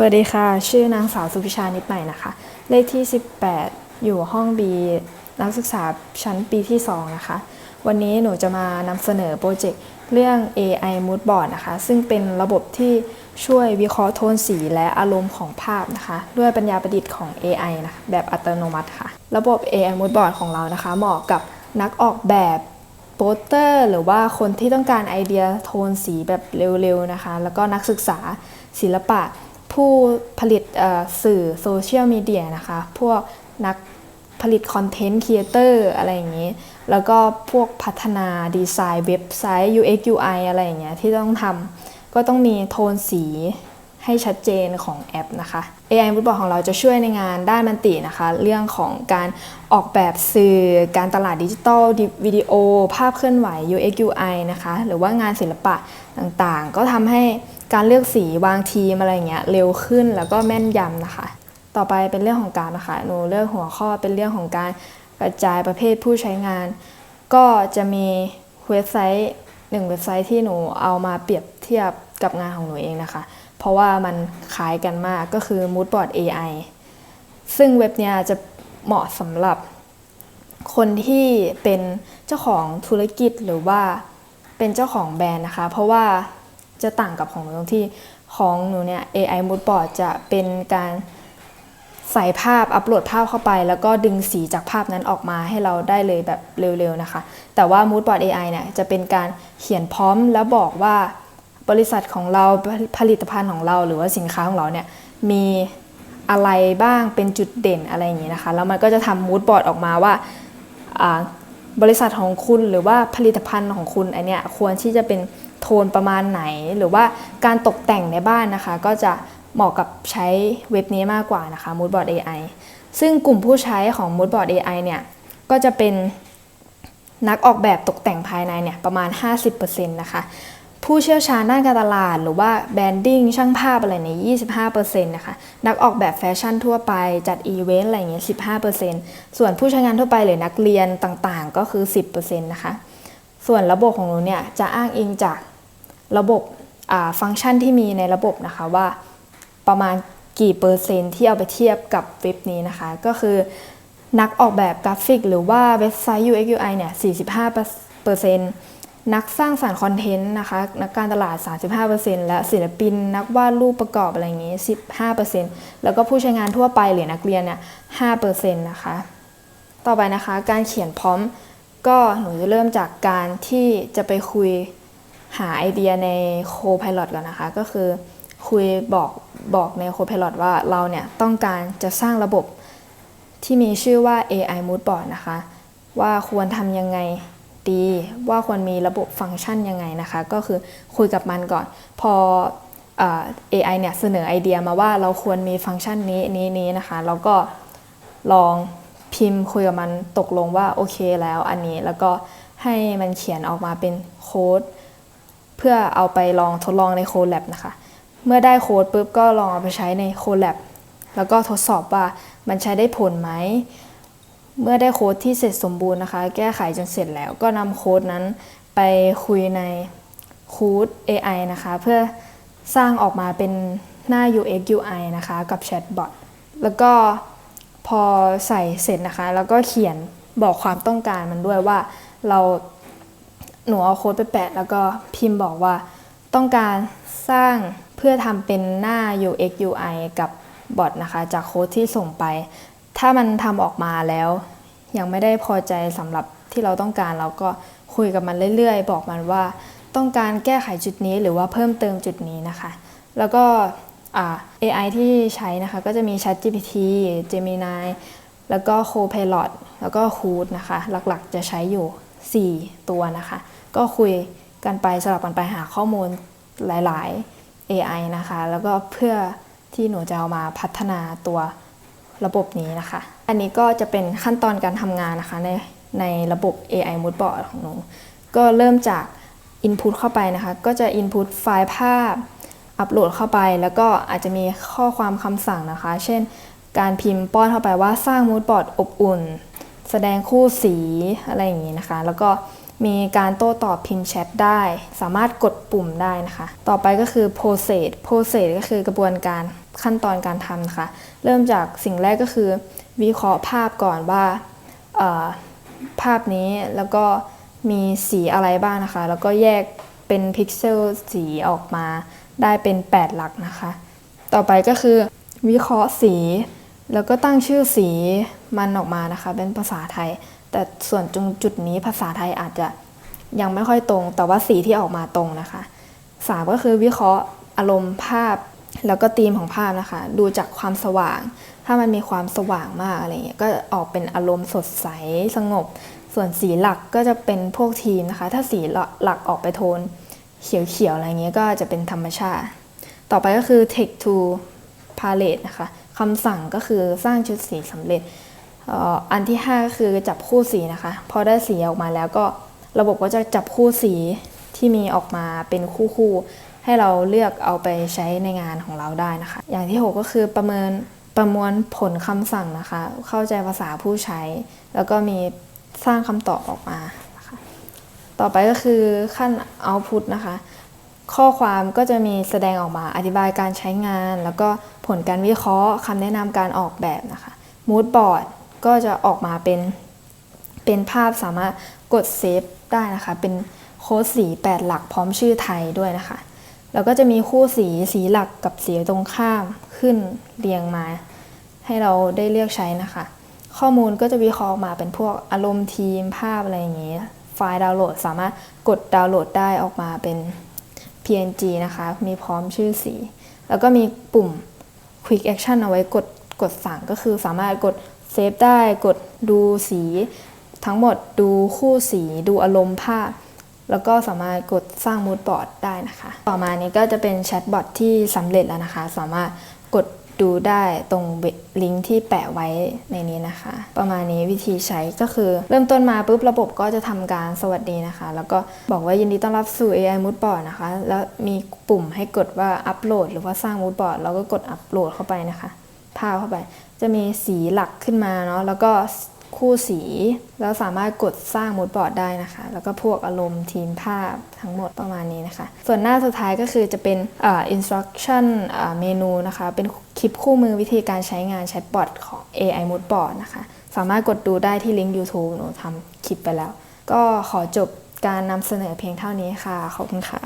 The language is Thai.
สวัสดีค่ะ ชื่อนางสาวสุพิชานิดใหม่นะคะ เลขที่ 18 อยู่ห้อง B นักศึกษาชั้นปีที่ 2 นะคะ วันนี้หนูจะมานำเสนอโปรเจกต์เรื่อง AI Mood Board นะคะ ซึ่งเป็นระบบที่ช่วยวิเคราะห์โทนสีและอารมณ์ของภาพนะคะ ด้วยปัญญาประดิษฐ์ของ AI นะะแบบอัตโนมัติค่ะ ระบบ AI Mood Board ของเรานะคะ เหมาะกับนักออกแบบโปสเตอร์ หรือว่าคนที่ต้องการไอเดียโทนสีแบบเร็วๆนะคะ แล้วก็นักศึกษาศิลปะ ผู้ผลิตสื่อโซเชียลมีเดียนะคะ พวกนักผลิตคอนเทนต์ครีเอเตอร์อะไรอย่างนี้ แล้วก็พวกพัฒนาดีไซน์เว็บไซต์ UX UI อะไรอย่างเงี้ยที่ต้องทำก็ต้องมีโทนสีให้ชัดเจนของแอปนะคะ AI บูทบอร์ดของเราจะช่วยในงานด้านมันตินะคะ เรื่องของการออกแบบสื่อ การตลาดดิจิทัลวิดีโอ ภาพเคลื่อนไหว UX UI นะคะ หรือว่างานศิลปะต่างๆ ก็ทำให้ การเลือกสีวางทีมอะไรเงี้ยเร็วขึ้นแล้วก็แม่นยำนะคะ ต่อไปเป็นเรื่องของการนะคะหนูเลือกหัวข้อเป็นเรื่องของการกระจายประเภทผู้ใช้งาน ก็จะมีเว็บไซต์หนึ่งเว็บไซต์ที่หนูเอามาเปรียบเทียบกับงานของหนูเองนะคะ เพราะว่ามันคล้ายกันมากก็คือ Moodboard AI ซึ่งเว็บเนี้ยจะเหมาะสำหรับคนที่เป็นเจ้าของธุรกิจหรือว่าเป็นเจ้าของแบรนด์นะคะ เพราะว่า จะต่างกับของหนูตรงที่ของหนูเนี่ย AI Moodboard จะเป็นการใส่ภาพอัปโหลดภาพเข้าไป แล้วก็ดึงสีจากภาพนั้นออกมาให้เราได้เลยแบบเร็วๆนะคะ แต่ว่า Moodboard AI เนี่ยจะเป็นการเขียนพร้อมแล้วบอกว่าบริษัทของเราผลิตภัณฑ์ของเรา หรือว่าสินค้าของเราเนี่ยมีอะไรบ้างเป็นจุดเด่นอะไรอย่างนี้นะคะ แล้วมันก็จะทำ Moodboard ออกมาว่าบริษัทของคุณหรือว่าผลิตภัณฑ์ของคุณอันเนี้ยควรที่จะเป็น นประมาณไหน หรือว่าการตกแต่งในบ้านนะคะ ก็จะเหมาะกับใช้เว็บนี้มากกว่านะคะ Moodboard AI ซึ่งกลุ่มผู้ใช้ของ Moodboard AI เนี่ยก็จะเป็นนักออกแบบตกแต่งภายในเนี่ยประมาณ 50%นะคะผู้เชี่ยวชาญด้านการตลาด หรือว่าแบรนดิ้งช่างภาพอะไรเนี่ย25%นะคะ นักออกแบบแฟชั่นทั่วไปจัดอีเวนต์อะไรอย่างเงี้ย15%ส่วนผู้ใช้งานทั่วไปหรือนักเรียนต่างๆ ก็คือ 10%นะคะ ส่วนระบบของหนูเนี่ยจะอ้างอิงจาก ระบบฟังก์ชันที่มีในระบบนะคะว่าประมาณกี่เปอร์เซ็นต์ที่เอาไปเทียบกับเว็บนี้นะคะ ก็คือนักออกแบบกราฟิก หรือว่าเว็บไซต์ UX UI เนี่ย 45%นักสร้างสรรค์คอนเทนต์นะคะ นักการตลาด 35%และศิลปิน นักวาดรูปประกอบอะไรอย่างงี้ 15%แล้วก็ผู้ใช้งานทั่วไปหรือนักเรียนเนี่ย 5%นะคะ ต่อไปนะคะ การเขียนพร้อมก็หนูจะเริ่มจากการที่จะไปคุย หาไอเดียในโคพาย o t ก่อนนะคะ ก็คือคุยบอกบอกในโคพาย o t ว่าเราเนี่ยต้องการจะสร้างระบบที่มีชื่อว่า AI Moodboard นะคะ ว่าควรทำยังไงดี ว่าควรมีระบบฟังก์ชันยังไงนะคะ ก็คือคุยกับมันก่อน พอเอ่อ AI เนี่ยเสนอไอเดียมาว่าเราควรมีฟังก์ชันนี้นี้นี้นะคะ แล้วก็ลองพิมพ์คุยกับมันตกลงว่าโอเคแล้วอันนี้แล้วก็ให้มันเขียนออกมาเป็นโค้ด เพื่อเอาไปลองทดลองในโคแลบนะคะ เมื่อได้โค้ดปุ๊บก็ลองเอาไปใช้ในโคแลบแล้วก็ทดสอบว่ามันใช้ได้ผลไหม เมื่อได้โค้ดที่เสร็จสมบูรณ์นะคะ แก้ไขจนเสร็จแล้วก็นำโค้ดนั้นไปคุยในคูด AI นะคะ เพื่อสร้างออกมาเป็นหน้า UX UI นะคะ กับแชทบอทแล้วก็พอใส่เสร็จนะคะ แล้วก็เขียนบอกความต้องการมันด้วยว่าเรา หนูเอาโค้ดไปแปะ แล้วก็พิมพ์บอกว่า ต้องการสร้างเพื่อทำเป็นหน้า UX UI กับบอทนะคะ จากโค้ดที่ส่งไป ถ้ามันทำออกมาแล้ว ยังไม่ได้พอใจสำหรับที่เราต้องการเราก็คุยกับมันเรื่อยๆ บอกมันว่า ต้องการแก้ไขจุดนี้หรือว่าเพิ่มเติมจุดนี้นะคะ แล้วก็ AI ที่ใช้นะคะ ก็จะมี ChatGPT Gemini แล้วก็ Copilot แล้วก็ Hoot นะคะ หลักๆจะใช้อยู่ 4 ตัวนะคะ ก็คุยกันไปสลับกันไปหาข้อมูลหลาย ๆ AI นะคะ แล้วก็เพื่อที่หนูจะเอามาพัฒนาตัวระบบนี้นะคะ อันนี้ก็จะเป็นขั้นตอนการทำงานนะคะในในระบบ AI Moodboard ของหนู ก็เริ่มจาก Input เข้าไปนะคะ ก็จะ Input ไฟล์ภาพ อัปโหลดเข้าไป แล้วก็อาจจะมีข้อความคำสั่งนะคะ เช่น การพิมพ์ป้อนเข้าไปว่าสร้าง Moodboard อบอุ่น แสดงคู่สีอะไรอย่างนี้นะคะ แล้วก็มีการโต้ตอบพิมพ์แชทได้ สามารถกดปุ่มได้นะคะ ต่อไปก็คือ process process ก็คือกระบวนการขั้นตอนการทำนะคะ เริ่มจากสิ่งแรกก็คือ วิเคราะห์ภาพก่อนว่าภาพนี้แล้วก็มีสีอะไรบ้างนะคะ แล้วก็แยกเป็นพิกเซลสีออกมาได้เป็น 8 หลักนะคะ ต่อไปก็คือวิเคราะห์สี แล้วก็ตั้งชื่อสีมันออกมานะคะ เป็นภาษาไทย แต่ส่วนตรงจุดนี้ภาษาไทยอาจจะยังไม่ค่อยตรง แต่ว่าสีที่ออกมาตรงนะคะสามก็คือวิเคราะห์อารมณ์ภาพ แล้วก็ธีมของภาพนะคะ ดูจากความสว่าง ถ้ามันมีความสว่างมากอะไรเงี้ยก็ออกเป็นอารมณ์สดใสสงบ ส่วนสีหลักก็จะเป็นพวกทีมนะคะ ถ้าสีหลักออกไปโทน เขียวๆอะไรเงี้ยก็จะเป็นธรรมชาติ ต่อไปก็คือ take to palette นะคะ คำสั่งก็คือสร้างชุดสีสำเร็จอันที่5ก็คือจับคู่สีนะคะ พอได้สีออกมาแล้วก็ระบบก็จะจับคู่สีที่มีออกมาเป็นคู่ๆให้เราเลือกเอาไปใช้ในงานของเราได้นะคะ อย่างที่ 6 ก็คือประเมินประมวลผลคำสั่งนะคะ เข้าใจภาษาผู้ใช้ แล้วก็มีสร้างคำตอบออกมานะคะต่อไปก็คือขั้น output นะคะ ข้อความก็จะมีแสดงออกมาอธิบายการใช้งาน แล้วก็ผลการวิเคราะห์คำแนะนำการออกแบบนะคะ mood board ก็จะออกมาเป็นเป็นภาพสามารถกดเซฟได้นะคะ เป็นโค้ดสี 8 หลักพร้อมชื่อไทยด้วยนะคะ แล้วก็จะมีคู่สีสีหลักกับสีตรงข้ามขึ้นเรียงมา ให้เราได้เลือกใช้นะคะ ข้อมูลก็จะวิเคราะห์ออกมาเป็นพวกอารมณ์ทีมภาพอะไรอย่างนี้ ไฟล์ดาวน์โหลด สามารถกดดาวน์โหลดได้ออกมาเป็น PNG นะคะ มีพร้อมชื่อสี แล้วก็มีปุ่ม Quick Action เอาไว้กดกดสั่งก็คือสามารถกดเซฟได้กดดูสี ทั้งหมดดูคู่สี ดูอารมณ์ภาพ แล้วก็สามารถกดสร้างมูดบอร์ดได้นะคะ ต่อมานี้ก็จะเป็นแชทบอทที่สำเร็จแล้วนะคะ สามารถกด ดูได้ตรงลิงก์ที่แปะไว้ในนี้นะคะ ประมาณนี้วิธีใช้ก็คือเริ่มต้นมาปุ๊บระบบก็จะทำการสวัสดีนะคะ แล้วก็บอกว่ายินดีต้อนรับสู่ AI Mood Board นะคะ แล้วมีปุ่มให้กดว่าอัปโหลดหรือว่าสร้าง Mood Board เราก็กดอัปโหลดเข้าไปนะคะภาพเข้าไป จะมีสีหลักขึ้นมาเนาะแล้วก็ คู่สี แล้วสามารถกดสร้างมูดบอร์ดได้นะคะ แล้วก็พวกอารมณ์ทีมภาพทั้งหมดประมาณนี้นะคะ ส่วนหน้าสุดท้ายก็คือจะเป็นอ่า instruction อ่าเมนูนะคะ เป็นคลิปคู่มือวิธีการใช้งานแชทบอทของ AI Mood Board นะคะ สามารถกดดูได้ที่ลิงก์ YouTube หนูทำคลิปไปแล้ว ก็ขอจบการนำเสนอเพียงเท่านี้ค่ะ ขอบคุณค่ะ